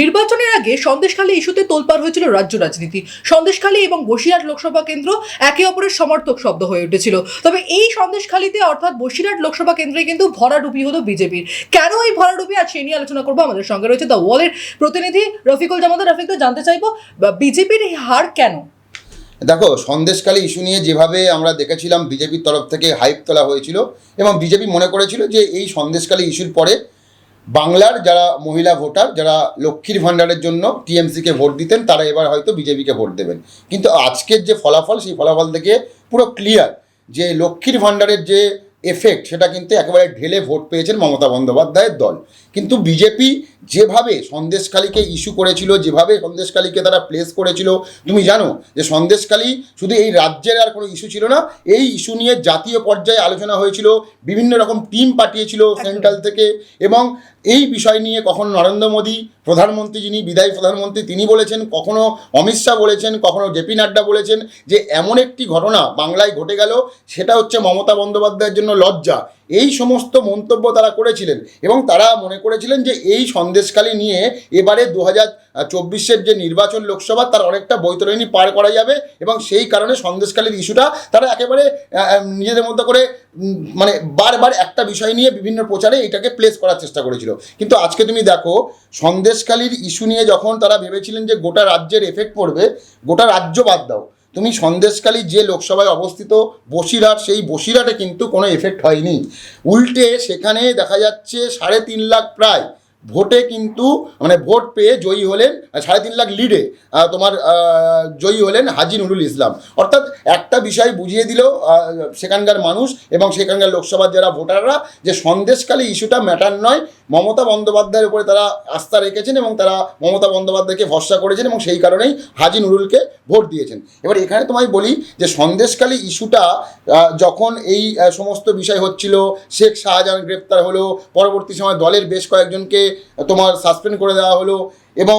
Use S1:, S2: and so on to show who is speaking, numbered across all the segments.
S1: নির্বাচনের আগে সন্দেশখালী ইস্যুতে তোলপাড় হয়েছিল রাজ্য রাজনীতি। সন্দেশখালী এবং বসিরহাট লোকসভা কেন্দ্র একে অপরের সমর্থক শব্দ হয়ে উঠেছিল। তবে এই সন্দেশখালীতে অর্থাৎ বসিরহাট লোকসভা কেন্দ্রে কিন্তু ভরাডুবি হলো বিজেপির। কেন এই ভরাডুবি? আজ সেই নিয়ে আলোচনা করব। আমাদের সঙ্গে রয়েছে দ্য ওয়ালের প্রতিনিধি রফিকুল জামাদার রফিক জানতে চাইব বিজেপির এই হার কেন?
S2: দেখো সন্দেশকালী ইস্যু নিয়ে যেভাবে আমরা দেখেছিলাম, বিজেপির তরফ থেকে হাইপ তোলা হয়েছিল এবং বিজেপি মনে করেছিল যে এই সন্দেশকালী ইস্যুর পরে বাংলার যারা মহিলা ভোটার, যারা লক্ষ্মীর ভাণ্ডারের জন্য টিএমসিকে ভোট দিতেন, তারা এবার হয়তো বিজেপিকে ভোট দেবেন। কিন্তু আজকের যে ফলাফল, সেই ফলাফল থেকে পুরো ক্লিয়ার যে লক্ষ্মীর ভাণ্ডারের যে এফেক্ট সেটা কিন্তু একেবারে ঢেলে ভোট পেয়েছেন মমতা বন্দ্যোপাধ্যায়ের দল। কিন্তু বিজেপি যেভাবে সন্দেশকালীকে ইস্যু করেছিল যেভাবে সন্দেশকালীকে তারা প্লেস করেছিল তুমি জানো যে সন্দেশখালী শুধু এই রাজ্যের আর কোনো ইস্যু ছিল না এই ইস্যু নিয়ে জাতীয় পর্যায়ে আলোচনা হয়েছিল বিভিন্ন রকম টিম পাঠিয়েছিল সেন্ট্রাল থেকে এবং এই বিষয় নিয়ে কখনো নরেন্দ্র মোদী প্রধানমন্ত্রী যিনি বিদায়ী প্রধানমন্ত্রী তিনি বলেছেন কখনো অমিত শাহ বলেছেন কখনো জেপি নাড্ডা বলেছেন যে এমন একটি ঘটনা বাংলায় ঘটে গেল সেটা হচ্ছে মমতা বন্দ্যোপাধ্যায়ের জন্য লজ্জা। এই সমস্ত মন্তব্য তারা করেছিলেন এবং তারা মনে করেছিলেন যে এই সন্দেশকালী নিয়ে এবারে দু হাজার চব্বিশের যে নির্বাচন লোকসভা তার অনেকটা বৈতরণী পার করা যাবে এবং সেই কারণে সন্দেশকালীর ইস্যুটা তারা একেবারে নিজেদের মধ্যে করে মানে বারবার একটা বিষয় নিয়ে বিভিন্ন প্রচারে এটাকে প্লেস করার চেষ্টা করেছিল। কিন্তু আজকে তুমি দেখো সন্দেশকালীর ইস্যু নিয়ে যখন তারা ভেবেছিলেন যে গোটা রাজ্যের এফেক্ট পড়বে, গোটা রাজ্য বাদ দাও। তুমি সন্দেশকালী যে লোকসভায় অবস্থিত, বসিরহাট, সেই বসিরহাটে কিন্তু কোনো এফেক্ট হয়নি। উল্টে সেখানে দেখা যাচ্ছে সাড়ে তিন লাখ প্রায় ভোটে কিন্তু মানে ভোট পেয়ে জয়ী হলেন সাড়ে তিন লাখ লিডে তোমার জয়ী হলেন হাজি নুরুল ইসলাম। অর্থাৎ একটা বিষয় বুঝিয়ে দিল সেখানকার মানুষ এবং সেখানকার লোকসভার যারা ভোটাররা যে সন্দেশকালী ইস্যুটা ম্যাটার নয়, মমতা বন্দ্যোপাধ্যায়ের উপরে তারা আস্থা রেখেছেন এবং তারা মমতা বন্দ্যোপাধ্যায়কে ভরসা করেছেন এবং সেই কারণেই হাজি নুরুলকে ভোট দিয়েছেন। এবার এখানে তোমায় বলি যে সন্দেশকালী ইস্যুটা যখন এই সমস্ত বিষয় হচ্ছিল শেখ শাহজাহান গ্রেপ্তার হলো পরবর্তী সময় দলের বেশ কয়েকজনকে তোমার সাসপেন্ড করে দেওয়া হলো এবং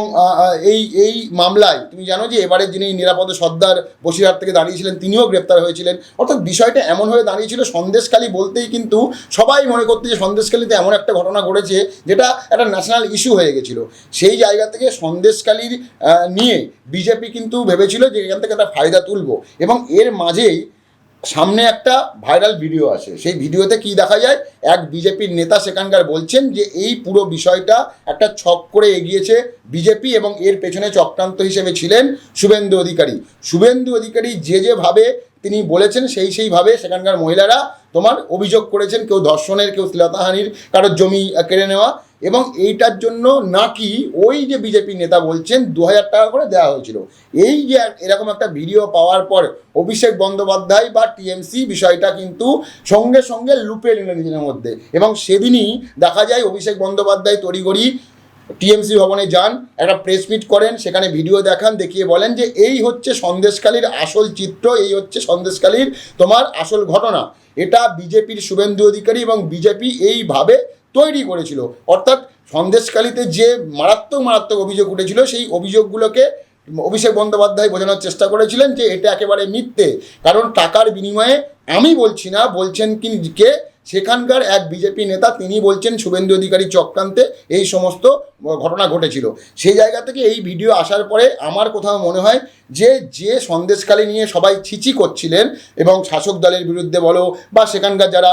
S2: এই এই মামলায় তুমি জানো যে এবারে যিনি নিরাপদে সর্দার বসিরহাট থেকে দাঁড়িয়েছিলেন তিনিও গ্রেপ্তার হয়েছিলেন। অর্থাৎ বিষয়টা এমন হয়ে দাঁড়িয়েছিল সন্দেশখালী বলতেই কিন্তু সবাই মনে করতে যে সন্দেশখালীতে এমন একটা ঘটনা ঘটেছে যেটা একটা ন্যাশনাল ইস্যু হয়ে গেছিল। সেই জায়গা থেকে সন্দেশখালীর আহ, নিয়ে বিজেপি কিন্তু ভেবেছিল যে এখান থেকে একটা ফায়দা তুলব এবং এর মাঝেই সামনে একটা ভাইরাল ভিডিও আসে সেই ভিডিওতে কি দেখা যায়? এক বিজেপির নেতা সেখানকার বলছেন যে, এই পুরো বিষয়টা একটা ছক করে এগিয়েছে বিজেপি এবং এর পেছনে চক্রান্ত হিসেবে ছিলেন শুভেন্দু অধিকারী। শুভেন্দু অধিকারী যে যেভাবে তিনি বলেছেন, সেই সেইভাবে সেখানকার মহিলারা তোমার অভিযোগ করেছেন, কেউ ধর্ষণের, কেউ শ্লীলতাহানির কারোর জমি কেড়ে নেওয়া। এবং এইটার জন্য নাকি ওই যে বিজেপি নেতা বলছেন দু হাজার টাকা করে দেওয়া হয়েছিল। এই যে এরকম একটা ভিডিও পাওয়ার পর অভিষেক বন্দ্যোপাধ্যায় বা টিএমসি বিষয়টা কিন্তু সঙ্গে সঙ্গে লুপে নিল নিজের মধ্যে। এবং সেদিনই দেখা যায় অভিষেক বন্দ্যোপাধ্যায় তড়িঘড়ি টিএমসি ভবনে যান, একটা প্রেস মিট করেন, সেখানে ভিডিও দেখান, দেখিয়ে বলেন যে এই হচ্ছে সন্দেশকালীর আসল চিত্র, এই হচ্ছে সন্দেশকালীর তোমার আসল ঘটনা। এটা বিজেপির শুভেন্দু অধিকারী এবং বিজেপি এইভাবে তৈরি করেছিল। অর্থাৎ সন্দেশকালীতে যে মারাত্মক মারাত্মক অভিযোগ উঠেছিল, সেই অভিযোগগুলোকে অভিষেক বন্দ্যোপাধ্যায় বোঝানোর চেষ্টা করেছিলেন যে এটা একেবারে মিথ্যে। কারণ টাকার বিনিময়ে আমি বলছি না, বলছেন কি কে? সেখানকার এক বিজেপি নেতা তিনি বলছেন শুভেন্দু অধিকারী চক্রান্তে এই সমস্ত ঘটনা ঘটেছিল। সেই জায়গা থেকে এই ভিডিও আসার পরে আমার কোথাও মনে হয় যে যে সন্দেশকালী নিয়ে সবাই ছিচি করছিলেন এবং শাসক দলের বিরুদ্ধে বলো বা সেখানকার যারা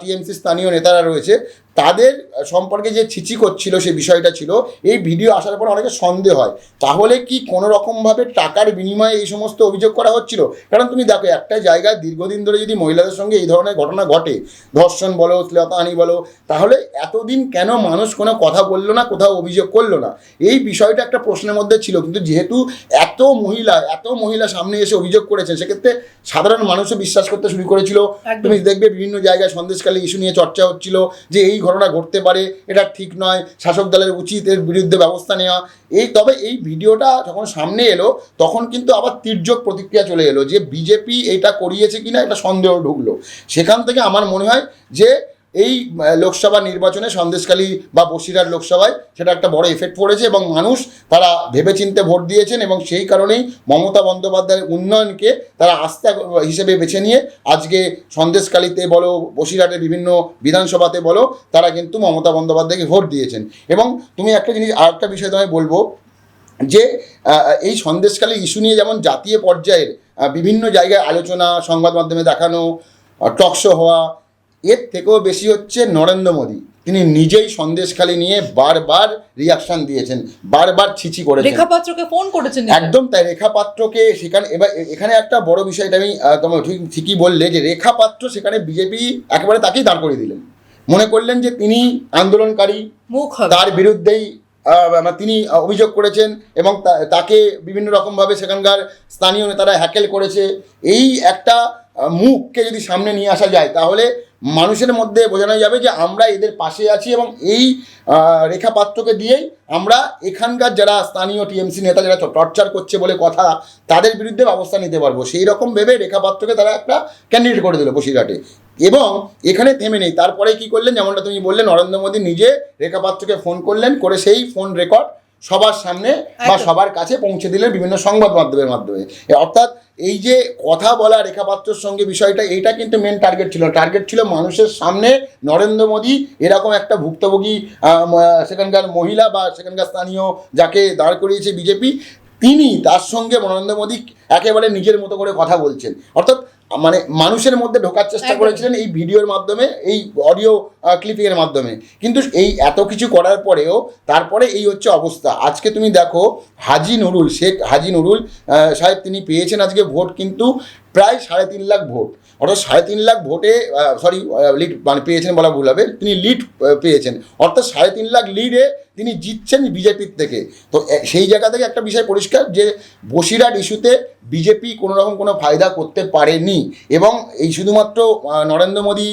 S2: টিএমসি স্থানীয় নেতারা রয়েছে, তাদের সম্পর্কে যে ছিচি করছিল সে বিষয়টা ছিল, এই ভিডিও আসার পর অনেকে সন্দেহ হয়। তাহলে কি কোনো রকমভাবে টাকার বিনিময়ে এই সমস্ত অভিযোগ করা হচ্ছিল? কারণ তুমি দেখো, একটা জায়গায় দীর্ঘদিন ধরে যদি মহিলাদের সঙ্গে এই ধরনের ঘটনা ঘটে, ধর্ষণ বলো, শ্লীলতাহানি বলো, তাহলে এতদিন কেন মানুষ কোনো কথা বলল না, কোথাও অভিযোগ করল না? এই বিষয়টা একটা প্রশ্নের মধ্যে ছিল, কিন্তু যেহেতু এত মহিলা এত মহিলা সামনে এসে অভিযোগ করেছে সেক্ষেত্রে সাধারণ মানুষও বিশ্বাস করতে শুরু করেছিল। তুমি দেখবে বিভিন্ন জায়গায় সন্দেশকালী ইস্যু নিয়ে চর্চা হচ্ছিল যে এই ঘটনা ঘটতে পারে এটা ঠিক নয় শাসক দলের উচিত এর বিরুদ্ধে ব্যবস্থা নেওয়া। এই তবে এই ভিডিওটা যখন সামনে এলো তখন কিন্তু আবার তির্যক প্রতিক্রিয়া চলে এলো যে বিজেপি এটা করিয়েছে কিনা এটা সন্দেহ ঢুকলো। সেখান থেকে আমার মনে হয় যে এই লোকসভা নির্বাচনে সন্দেশখালী বা বসিরহাট লোকসভায় সেটা একটা বড় এফেক্ট পড়েছে এবং মানুষ তারা ভেবেচিন্তে ভোট দিয়েছেন এবং সেই কারণেই মমতা বন্দ্যোপাধ্যায়ের উন্নয়নকে তারা আস্থা হিসেবে বেছে নিয়ে আজকে সন্দেশখালীতে বলো, বসিরহাটের বিভিন্ন বিধানসভাতে বলো, তারা কিন্তু মমতা বন্দ্যোপাধ্যায়কে ভোট দিয়েছেন। এবং তুমি একটা জিনিস আর একটা বিষয় তোমায় বলব যে এই সন্দেশকালী ইস্যু নিয়ে যেমন জাতীয় পর্যায়ের বিভিন্ন জায়গায় আলোচনা, সংবাদ মাধ্যমে দেখানো টকশো হওয়া এর থেকেও বেশি হচ্ছে নরেন্দ্র মোদী। তিনি নিজেই সন্দেশখালী নিয়ে বারবার রিয়াকশন দিয়েছেন বারবার ছিচি করে
S1: রেখা পাত্রকে ফোন করেছেন
S2: একদম তাই রেখা পাত্রকে সেখানে এবার এখানে একটা বড় বিষয়টা আমি তোমার ঠিক ঠিকই বললে যে রেখা পাত্র সেখানে বিজেপি একেবারে তাকেই দাঁড় করিয়ে দিলেন। মনে করলেন যে তিনি আন্দোলনকারী
S1: মুখ
S2: তার বিরুদ্ধেই তিনি অভিযোগ করেছেন এবং তাকে বিভিন্ন রকমভাবে সেখানকার স্থানীয় নেতারা হ্যাকেল করেছে। এই একটা মুখকে যদি সামনে নিয়ে আসা যায় তাহলে মানুষের মধ্যে বোঝানো যাবে যে আমরা এদের পাশে আছি এবং এই আহ, রেখা পাত্রকে দিয়েই আমরা এখানকার যারা স্থানীয় টিএমসি নেতা যারা টর্চার করছে বলে কথা তাদের বিরুদ্ধে ব্যবস্থা নিতে পারব। সেই রকম ভেবে রেখা পাত্রকে তারা একটা ক্যান্ডিডেট করে দিল বসিরহাটে। এবং এখানে থেমে নেই। তারপরে কি করলেন? যেমনটা তুমি বললে নরেন্দ্র মোদী নিজে রেখা পাত্রকে ফোন করলেন করে সেই ফোন রেকর্ড সবার সামনে বা সবার কাছে পৌঁছে দিলেন বিভিন্ন সংবাদ মাধ্যমের মাধ্যমে। অর্থাৎ এই যে কথা বলা রেখাপাত্রের সঙ্গে বিষয়টা এটা কিন্তু মেন টার্গেট ছিল। টার্গেট ছিল মানুষের সামনে নরেন্দ্র মোদী এরকম একটা ভুক্তভোগী সেখানকার মহিলা বা সেখানকার স্থানীয় যাকে দাঁড় করিয়েছে বিজেপি তিনি তার সঙ্গে নরেন্দ্র মোদী একেবারে নিজের মতো করে কথা বলছেন। অর্থাৎ মানে মানুষের মধ্যে ঢোকার চেষ্টা করেছিলেন এই ভিডিওর মাধ্যমে এই অডিও ক্লিপিংয়ের মাধ্যমে। কিন্তু এই এত কিছু করার পরেও তারপরে এই হচ্ছে অবস্থা। আজকে তুমি দেখো হাজি নুরুল শেখ হাজি নুরুল সাহেব তিনি পেয়েছেন আজকে ভোট কিন্তু প্রায় সাড়ে তিন লাখ ভোট। অর্থাৎ সাড়ে তিন লাখ ভোটে সরি লিড মানে পেয়েছেন বলা ভুল হবে, তিনি লিড পেয়েছেন। অর্থাৎ সাড়ে তিন লাখ লিডে তিনি জিতছেন বিজেপির থেকে। তো সেই জায়গা থেকে একটা বিষয় পরিষ্কার যে বসিরহাট ইস্যুতে বিজেপি কোনো রকম কোনো ফায়দা করতে পারেনি। এবং এই শুধুমাত্র নরেন্দ্র মোদী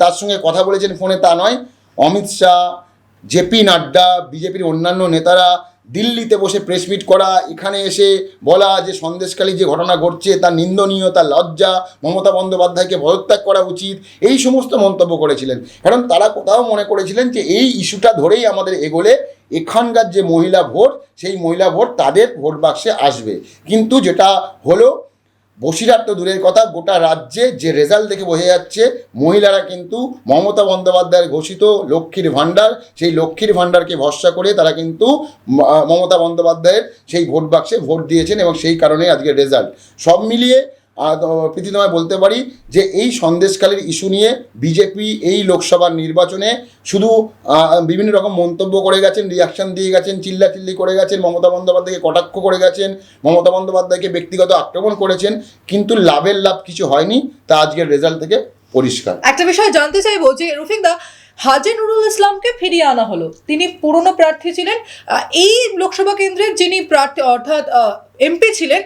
S2: তার সঙ্গে কথা বলেছেন ফোনে তা নয়, অমিত শাহ জেপি নাড্ডা বিজেপির অন্যান্য নেতারা দিল্লিতে বসে প্রেস মিট করা, এখানে এসে বলা যে সন্দেশকালী যে ঘটনা ঘটছে, তার নিন্দনীয়, তার লজ্জা, মমতা বন্দ্যোপাধ্যায়কে পদত্যাগ করা উচিত, এই সমস্ত মন্তব্য করেছিলেন। কারণ তারা কোথাও মনে করেছিলেন যে এই ইস্যুটা ধরেই আমাদের এগোলে এখানকার যে মহিলা ভোট, সেই মহিলা ভোট তাদের ভোট বাক্সে আসবে। কিন্তু যেটা হলো বসিরহাট তো দূরের কথা, গোটা রাজ্যে যে রেজাল্ট দেখে বোঝা যাচ্ছে, মহিলারা কিন্তু মমতা বন্দ্যোপাধ্যায়ের ঘোষিত লক্ষ্মীর ভাণ্ডার, সেই লক্ষ্মীর ভাণ্ডারকে ভরসা করে তারা কিন্তু মমতা বন্দ্যোপাধ্যায়ের সেই ভোট বাক্সে ভোট দিয়েছেন এবং সেই কারণে আজকে রেজাল্ট সব মিলিয়ে প্রীতি তোমায় বলতে পারি যে এই সন্দেশকালীর ইস্যু নিয়ে বিজেপি এই লোকসভার নির্বাচনে শুধু বিভিন্ন রকম মন্তব্য করে গেছেন রিয়াকশন দিয়ে গেছেন, চিল্লাচিল্লি করে গেছেন, মমতা বন্দ্যোপাধ্যায়কে কটাক্ষ করে গেছেন, মমতা বন্দ্যোপাধ্যায়কে ব্যক্তিগত আক্রমণ করেছেন, কিন্তু লাভের লাভ কিছু হয়নি, তা আজকের রেজাল্ট থেকে পরিষ্কার।
S1: একটা বিষয় জানতে চাইব যে রফিক দা হাজি নুরুল ইসলামকে ফিরিয়ে আনা হলো। তিনি পুরনো প্রার্থী ছিলেন এই লোকসভা কেন্দ্রের যিনি প্রার্থী, অর্থাৎ এমপি ছিলেন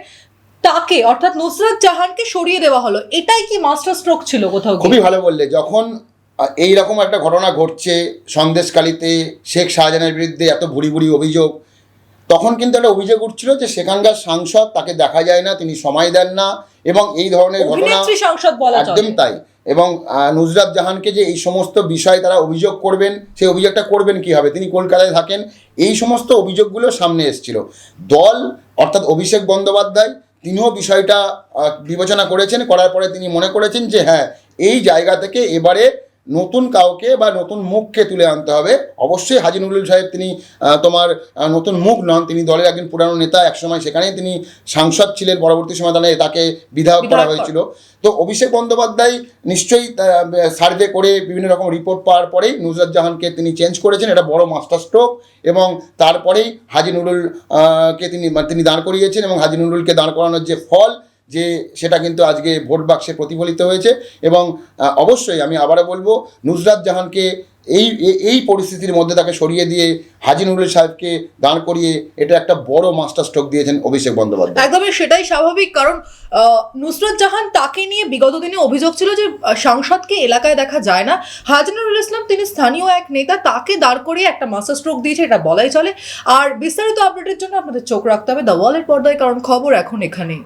S1: তাকে অর্থাৎ নুসরাত জাহানকে সরিয়ে দেওয়া হলো। এটাই কি মাস্টার স্ট্রোক ছিল কোথাও
S2: খুবই ভালো বললে যখন এই রকম একটা ঘটনা ঘটছে সন্দেশকালীতে শেখ শাহজাহানের বিরুদ্ধে এত ভুড়ি ভুড়ি অভিযোগ তখন কিন্তু একটা অভিযোগ উঠছিল যে সেখানকার সাংসদ তাকে দেখা যায় না তিনি সময় দেন না এবং এই ধরনের ঘটনা
S1: সাংসদ
S2: একদম তাই। এবং আহ, নুসরাত জাহানকে যে এই সমস্ত বিষয় তারা অভিযোগ করবেন সেই অভিযোগটা করবেন কীভাবে তিনি কলকাতায় থাকেন এই সমস্ত অভিযোগগুলো সামনে এসেছিল। দল অর্থাৎ অভিষেক বন্দ্যোপাধ্যায় তিনিও বিষয়টা বিবেচনা করেছেন, করার পরে তিনি মনে করেছেন যে হ্যাঁ এই জায়গা থেকে এবারে নতুন কাউকে বা নতুন মুখকে তুলে আনতে হবে। অবশ্যই হাজি নুরুল সাহেব তিনি তোমার নতুন মুখ নন। তিনি দলের একজন পুরানো নেতা একসময় সেখানেই তিনি সাংসদ ছিলেন। পরবর্তী সময় দাঁড়িয়ে তাকে বিধায়ক করা হয়েছিল। তো অভিষেক বন্দ্যোপাধ্যায় নিশ্চয়ই সার্ভে করে বিভিন্ন রকম রিপোর্ট পাওয়ার পরেই নুসরাত জাহানকে তিনি চেঞ্জ করেছেন। এটা বড় মাস্টার স্ট্রোক এবং তারপরেই হাজি নুরুল আহ, কে তিনি মানে তিনি দাঁড় করিয়েছেন এবং হাজি নুরুলকে দাঁড় করানোর যে ফল যে সেটা কিন্তু আজকে ভোট বাক্সে প্রতিফলিত হয়েছে এবং অবশ্যই আমি আবারও বলব, নুসরাত জাহানকে এই এই পরিস্থিতির মধ্যে তাকে সরিয়ে দিয়ে হাজি নুরুল সাহেবকে দাঁড় করিয়ে এটা একটা বড় মাস্টার স্ট্রোক দিয়েছেন অভিষেক বন্দ্যোপাধ্যায়।
S1: একদমই সেটাই স্বাভাবিক, কারণ নুসরাত জাহান তাকে নিয়ে বিগত দিনে অভিযোগ ছিল যে সাংসদকে এলাকায় দেখা যায় না। হাজিনুরুল ইসলাম তিনি স্থানীয় এক নেতা, তাকে দাঁড় করিয়ে একটা মাস্টার স্ট্রোক দিয়েছে, এটা বলাই চলে। আর বিস্তারিত আপডেটের জন্য আপনাদের চোখ রাখতে হবে দ্য ওয়ালের পর্দায়, কারণ খবর এখন এখানেই।